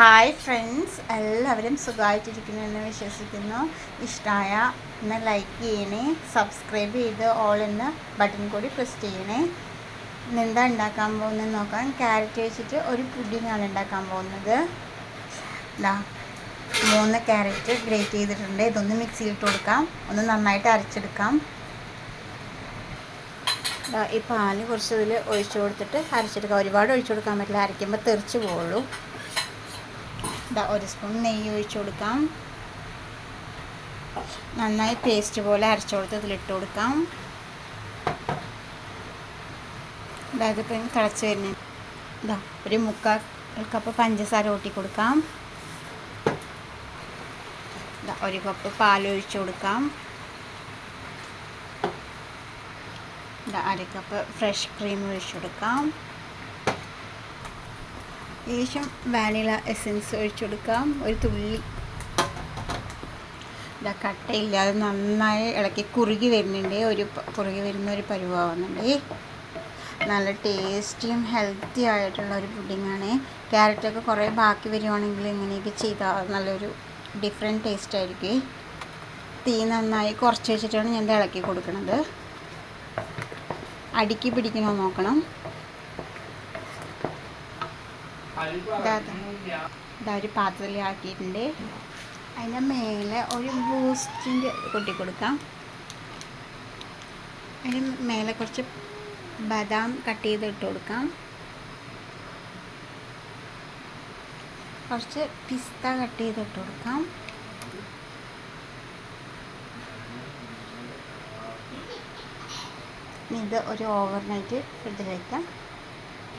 Hi friends എല്ലാവരും സുഖമായിട്ടിരിക്കുന്നു എന്ന് വിശ്വസിക്കുന്നു. ഇഷ്ടമായ ഒന്ന് ലൈക്ക് ചെയ്യണേ സബ്സ്ക്രൈബ് ചെയ്ത് ഓൾ എന്ന ബട്ടൺ കൂടി പ്രസ് ചെയ്യണേ. ഇന്ന് എന്താ ഉണ്ടാക്കാൻ പോകുന്നത് നോക്കാം. ക്യാരറ്റ് വെച്ചിട്ട് ഒരു പുഡിങ്ങാണ് ഉണ്ടാക്കാൻ പോകുന്നത്. ഇതാ മൂന്ന് ക്യാരറ്റ് ഗ്രേറ്റ് ചെയ്തിട്ടുണ്ട്. ഇതൊന്ന് മിക്സിയിലിട്ട് കൊടുക്കാം. ഒന്ന് നന്നായിട്ട് അരച്ചെടുക്കാം. ഈ പാൽ കുറച്ച് ഇതിൽ ഒഴിച്ചു കൊടുത്തിട്ട് അരച്ചെടുക്കാം. ഒരുപാട് ഒഴിച്ചു കൊടുക്കാൻ പറ്റില്ല. അരയ്ക്കുമ്പോൾ തെറിച്ച് പോവുള്ളൂ. ദാ ഒരു സ്പൂൺ നെയ്യ് ഒഴിച്ചു കൊടുക്കാം. നന്നായി പേസ്റ്റ് പോലെ അരച്ചു കൊടുത്ത് ഇതിലിട്ട് കൊടുക്കാം. ദാ ഇപ്പം തിളച്ച് വരുന്നത്. ഇതാ ഒരു മുക്കാൽ കപ്പ് പഞ്ചസാര കൂട്ടി കൊടുക്കാം. ഒരു കപ്പ് പാൽ ഒഴിച്ചു കൊടുക്കാം. അര കപ്പ് ഫ്രഷ് ക്രീം ഒഴിച്ചു കൊടുക്കാം. ലേശം വാനില എസൻസ് ഒഴിച്ചു കൊടുക്കാം. ഒരു തുള്ളി. ഇതാ കട്ടയില്ലാതെ നന്നായി ഇളക്കി കുറുകി വരുന്നുണ്ട്. ഒരു കുറുകി വരുന്ന ഒരു പരുവാവുന്നുണ്ട്. നല്ല ടേസ്റ്റിയും ഹെൽത്തി ആയിട്ടുള്ള ഒരു പുഡിങ്ങാണ്. ക്യാരറ്റൊക്കെ കുറേ ബാക്കി വരുവാണെങ്കിൽ ഇങ്ങനെയൊക്കെ ചെയ്താൽ നല്ലൊരു ഡിഫറെന്റ് ടേസ്റ്റ് ആയിരിക്കും. തീ നന്നായി കുറച്ച് വെച്ചിട്ടാണ് ഞാൻ ഇളക്കി കൊടുക്കുന്നത് അടുക്കി പിടിക്കണോ നോക്കണം. ഇതാ ഒരു പാത്രത്തിലാക്കിയിട്ടുണ്ട്. അതിന്റെ മേലെ ഒരു ബൂസ്റ്റിന്റെ കൊട്ടി കൊടുക്കാം. അതിന് മേലെ കുറച്ച് ബദാം കട്ട് ചെയ്ത് ഇട്ട് കൊടുക്കാം. കുറച്ച് പിസ്ത കട്ട് ചെയ്ത് ഇട്ട് കൊടുക്കാം. ഇത് ഒരു ഓവർനൈറ്റ് ഫ്രിഡ്ജിൽ വയ്ക്കാം